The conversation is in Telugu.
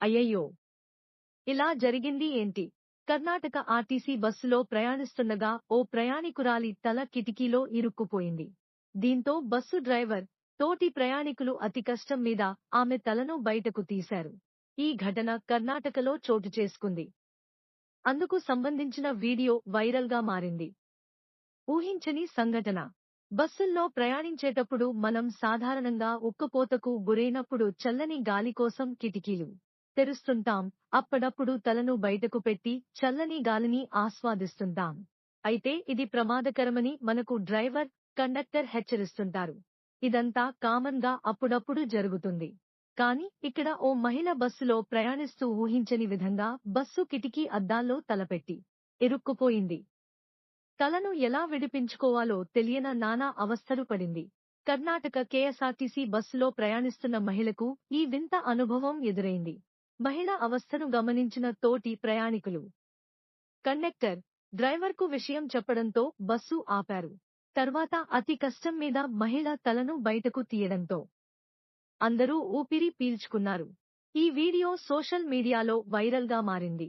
అయ్యయ్యో! ఇలా జరిగింది ఏంటి? కర్ణాటక ఆర్టీసీ బస్సులో ప్రయాణిస్తుండగా ఓ ప్రయాణికురాలి తల కిటికీలో ఇరుక్కుపోయింది. దీంతో బస్సు డ్రైవర్ తోటి ప్రయాణికులు అతి కష్టం మీద ఆమె తలను బయటకు తీశారు. ఈ ఘటన కర్ణాటకలో చోటు చేసుకుంది. అందుకు సంబంధించిన వీడియో వైరల్గా మారింది. ఊహించని సంఘటన. బస్సుల్లో ప్రయాణించేటప్పుడు మనం సాధారణంగా ఉక్కపోతకు గురైనప్పుడు చల్లని గాలి కోసం కిటికీలు. తెరుస్తుంటాం. అప్పుడప్పుడు తలను బయటకు పెట్టి చల్లని గాలిని ఆస్వాదిస్తుంటాం. అయితే ఇది ప్రమాదకరమని మనకు డ్రైవర్ కండక్టర్ హెచ్చరిస్తుంటారు. ఇదంతా కామన్గా అప్పుడప్పుడు జరుగుతుంది. కాని ఇక్కడ ఓ మహిళ బస్సులో ప్రయాణిస్తూ ఊహించని విధంగా బస్సు కిటికీ అద్దాల్లో తలపెట్టి ఇరుక్కుపోయింది. తలను ఎలా విడిపించుకోవాలో తెలియన నానా అవస్థలు పడింది. కర్ణాటక కేఎస్ఆర్టీసీ బస్సులో ప్రయాణిస్తున్న మహిళకు ఈ వింత అనుభవం ఎదురైంది. మహిళ అవస్థను గమనించిన తోటి ప్రయాణికులు. కండక్టర్ డ్రైవర్కు విషయం చెప్పడంతో బస్సు ఆపారు. తర్వాత అతి కష్టం మీద మహిళ తలను బయటకు తీయడంతో అందరూ ఊపిరి పీల్చుకున్నారు. ఈ వీడియో సోషల్ మీడియాలో వైరల్గా మారింది.